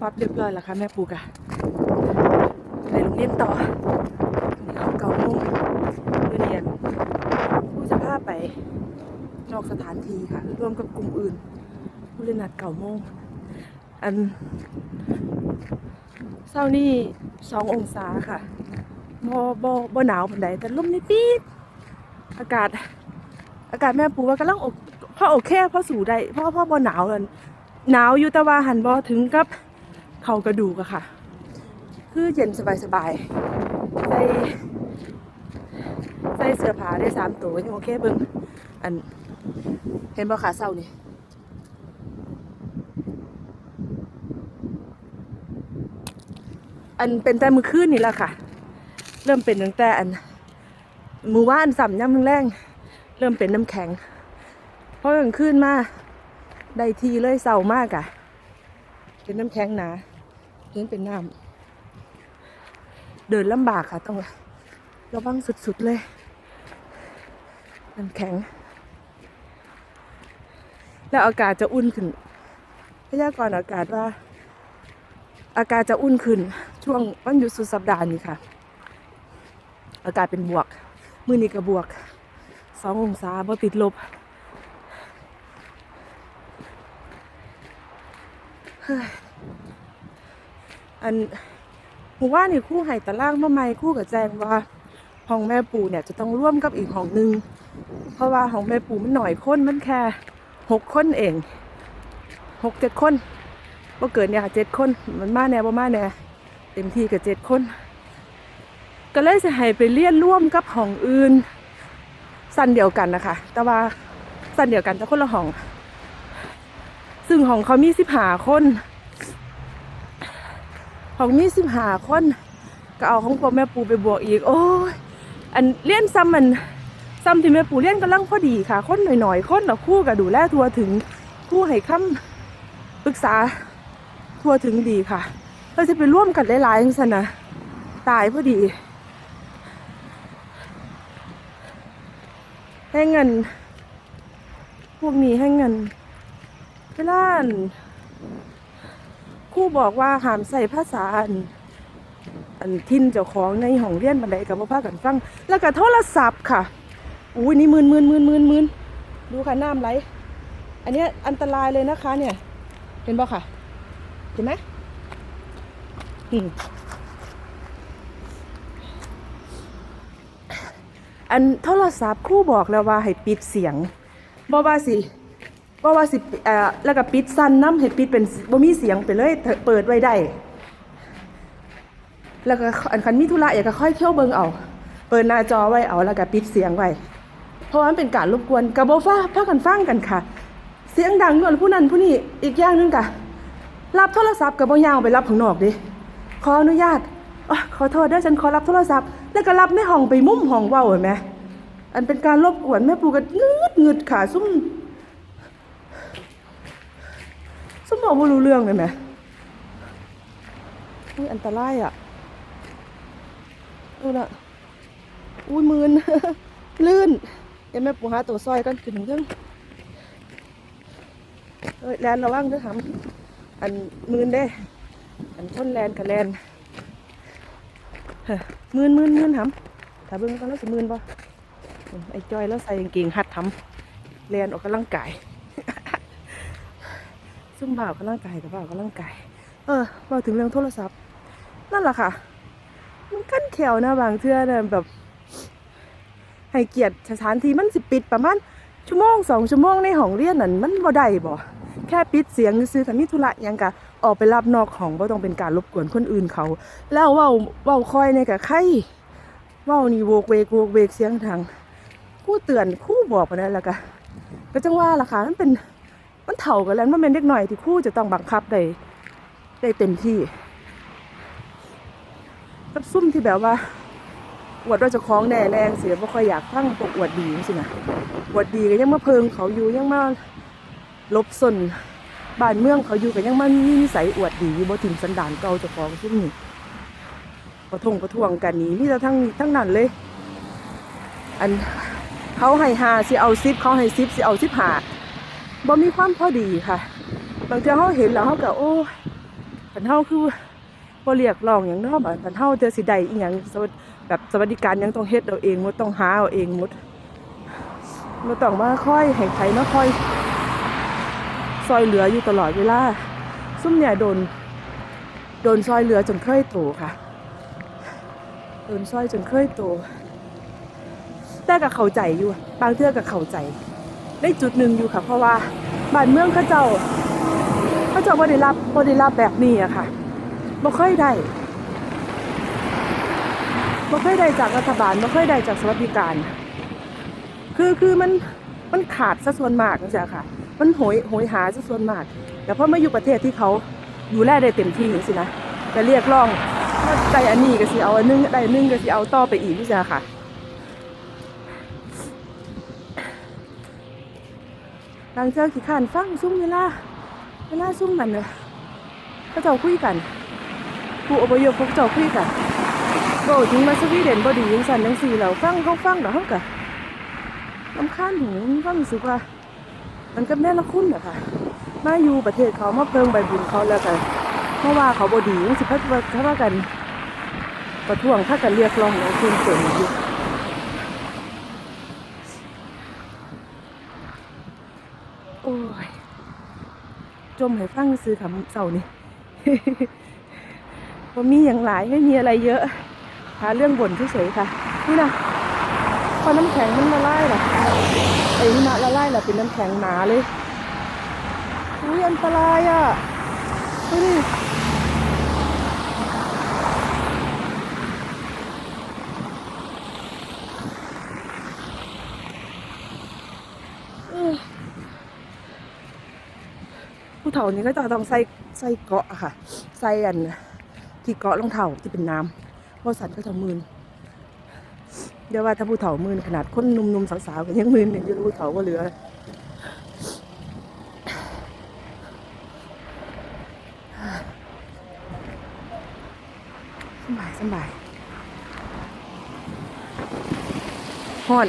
ปั๊บเรียบร้อยแล้วค่ะแม่ปูกะไปโรงเรียนต่อนี่เขาเก่าโมงเรียนผู้จะพาไป นอกสถานที่ค่ะ ร่วมกับกลุ่มอื่น ผู้เล่นนัดเก่าโมงอันเศร้านี่สององศาค่ะบ่บ่บ่หนาวปานใดแต่ลมนิดนิดอากาศ อากาศแม่ปูว่ากำลังโอพอโอเคพ่อสู่ได้พราะพ่อบ่หนาวเลยหนาวอยู่แต่ว่าหันบ่ถึงกับ เข่ากระดูกอะค่ะ คือเย็นสบายๆใส่ใส่เสื้อผ้าได้สามตัวยังโอเคเบิ่งอันเห็นบ่ขาเศร้านี่อันเป็นแต่มือคืนนี่แหละค่ะ เริ่มเป็นตั้งแต่อันมือว่านสัมย่ำแรง เริ่มเป็นน้ำแข็ง เพราะกลางคืนมาได้ทีเลยเศร้ามากอะเป็นน้ำแข็งหนาเลี้ยงเป็นน้ำเดินลำบากค่ะต้องระวังสุดๆเลยน้ำแข็ง แล้วอากาศจะอุ่นขึ้นพยากรณ์อากาศว่า อากาศจะอุ่นขึ้น ช่วงวันหยุดสุดสัปดาห์นี้ค่ะ อากาศเป็นบวก มือนี้ก็บวกสององศาบ่ติดลบเฮ้ย อันหมู่ว่านี่คู่ไห้ตะล่างมาใหม่คู่กับแจงว่าห้องแม่ปู่เนี่ยจะต้องร่วมกับอีกห้องหนึง เพราะว่าห้องแม่ปู่มันหน่อยคนมันแค่หกคนเองหกเจ็ดคนบ่เกินเนี่ยค่ะเจ็ดคนมันมาแน่บ่มาแน่เต็มที่กับเจ็ดคน ก็เลยจะให้ไปเรียนร่วมกับห้องอื่น สั้นเดียวกันนะคะ แต่ว่าสั้นเดียวกันแต่คนละห้อง ซึ่งห้องเขามีสิบหาคน ห้องมีสิบหาคนก็เอาของพ่อแม่ปูไปบวกอีก โอ้ยอันเลี้ยนซ้ำมันซ้ำที่แม่ปูเลี้ยนกำลังพอดีค่ะ คนหน่อยๆคนละคู่กับดูแลทัวถึงคู่ให้คำปรึกษาทัวถึงดีค่ะเราจะไปร่วมกันหลายๆจังสันนะตายพอดีให้เงิน พวกนี้ให้เงินเวลาน ครู่บอกว่าห้ามใส่ภาษาอันอันทินเจ้าของในห้องเรียนบันไดกับพ่อพากันฟัง แล้วก็โทรศัพท์ค่ะอุ้ยนี่มืนมืนมืนมืนมืนดูค่ะน้ำไหล อันนี้อันตรายเลยนะคะ เนี่ย เห็นบ่ค่ะ เห็นไหมอันโทรศัพท์ครูบอกแล้วว่าให้ปิดเสียงบ่ว่าสิ บ่ว่าสิเอ่อแล้วก็ปิดสั้นน้ำให้ปิดเป็นบ่มีเสียงไปเลยเปิดไว้ได้ แล้วก็อันคันมีธุระอยากก็ค่อยเที่ยวเบิ่งเอา เปิดหน้าจอไว้เอาแล้วก็ปิดเสียงไว้ เพราะว่ามันเป็นการรบกวนกับบ่ฟ้าพากันฟังกันค่ะ เสียงดังเงินผู้นั้นผู้นี้อีกอย่างหนึงกะรับโทรศัพท์กับบ่ยาวไปรับข้างนอกดิขออนุญาตอขอโทษด้อฉันขอรับโทรศัพท์ แล้วก็รับในห้องไปมุมห้องเว้าเห็นไหมอันเป็นการรบกวนแม่ปูก็งืดงึดขาซุ่ม ซุ่มบอกบ่รู้เรื่องเลยไหมอุ้ยอันตรายอะเอาละอุ้ยมืนลื่นเดี๋ยวแม่ปูหาตัวซอยกันขึ้นเรื่องเอ้ยแลนระวังเด้วยครับอันมืนเด้ อันชนแลนกับแลนเฮ้ยมืนมืนมืนทำถ้าเบิ่งกันแล้วสิมืนป่ะไอ้จอยแล้วใส่กางเกงหัดทำแลนออกกำลังกาย ซุ่มบ่าวกำลังกายกับบ่าวกำลังกายเออมาถึงเรื่องโทรศัพท์ นั่นแหละค่ะ มันกั้นแขวนะบางเทื่อเนี่ยแบบ ให้เกียรติสถานที่มันสิปิดประมาณชั่วโมงสองชั่วโมงในห้องเรียนนั่นมันบ่ได้บ่แค่ปิดเสียงซื้อๆกันมีธุระยังกะออกไปรับนอกห้องบ่ต้องเป็นการรบกวนคนอื่นเขา แล้วเว้าเว้าคอยในกะใครเว้านี่โวกเวกโวกเวกเสียงดังคู่เตือนคู่บอกไปนั่นแหละกะก็จังว่าล่ะค่ะมันเป็น มันเฒ่ากันแล้วมันเป็นเด็กหน่อยที่คู่จะต้องบังคับได้ได้เต็มที่กับซุ่มที่แบบว่า อวดว่าจะคล้องแน่แรงเสียบ่ค่อยอยากฟังพวกอวดดีสินะอวดดีก็ยังมาเพิงเขาอยู่ยังมาลบสนบ้านเมืองเขาอยู่ก็ยังมามีนิสัยอวดดีอยู่บ่ถึงสันดานเก่าเจ้าของซุ่มนี่ประทงประทวงกันนี้มีแต่ทั้งทั้งนั้นเลย อันเขาให้หาสิเอาซิปเขาให้ซิปสิเอาซิปหา บ่มีความพอดีค่ะ บางทีเขาเห็นแล้วเขาก็โอ้ยคันเฮาคือบ่เรียกร้องหยังเนาะบัดคันเฮาเจอสิได้อีหยังสวัสแบบสวัสดิการยังต้องเฮ็ดเอาเองมดต้องหาเอาเองมดบ่ต้องมาค่อยให้ไผมาค่อย ซอยเหลืออยู่ตลอดเวลาซุ่มเนี่ยโดน โดนซอยเหลือจนเคยโตค่ะโดนซอยจนเคยโตแต่ก็เข้าใจอยู่ บางเทื่อก็เข้าใจ ได้จุดหนึ่งอยู่ค่ะ เพราะว่าบ้านเมืองเขาเจ้าเขาเจ้าบ่ได้รับบ่ได้รับแบบนี้อะค่ะบ่ค่อยได้บ่ค่อยได้จากรัฐบาลบ่ค่อยได้จากสวัสดิการ คือคือมันมันขาดซะส่วนมากจังซี่ค่ะ มันโหยโหยหาซะส่วนมาก แต่พอมาอยู่ประเทศที่เขาอยู่แลได้เต็มที่จังซี่นะก็เรียกร้องว่าได้อันนี้ก็สิเอาอันนึงได้อันนึงก็สิเอาต่อไปอีกจังซี่ค่ะ บางเทื่อขี้ขานฟังซุ่มเวลาเวลาซุ่มมันเนี่ยเขาเจ้าคุยกัน ผู้อพยพพวกเจ้าคุยกันบ่ถึงมาสวีเดนบ่ดีจังซั่นจังซี่แล้วฟังเขาฟังแล้วเฮาก็ลำคาญหูฟังสึกว่ามันก็แน่ละคุณอค่ะมาอยู่ประเทศเขามาเพิ่งใบบุญเขาแล้วกันเพราะว่าเขาบ่ดีจังสิพัดว่าถ้าว่ากันประท้วงถ้ากันเรียกร้องของคุณเสริมอยู่ โอ้ย จมให้ฟังซื้อคำเสานี่ผมมีอย่างหลายไม่มีอะไรเยอะ หาเรื่องบ่นเฉยๆค่ะ นี่นะพอน้ำแข็งมันละลายเหรอไอ้หิมะละลายเหรอเป็นน้ำแข็งหนาเลยอุ้ยอันตรายอะดูดิ ผู้เฒ่านี่ก็จะต้องใส่ใส่เกาะค่ะ ใส่อันที่เกาะรองเท้าที่เป็นน้ำเพราะสันก็จะมืนเดี๋ยวว่าถ้าผู้เฒ่ามืนขนาดคนหนุ่มๆสาวๆกันยังมืนเนี่ยจะผู้เฒ่าก็เหลือสบายสบายห่อน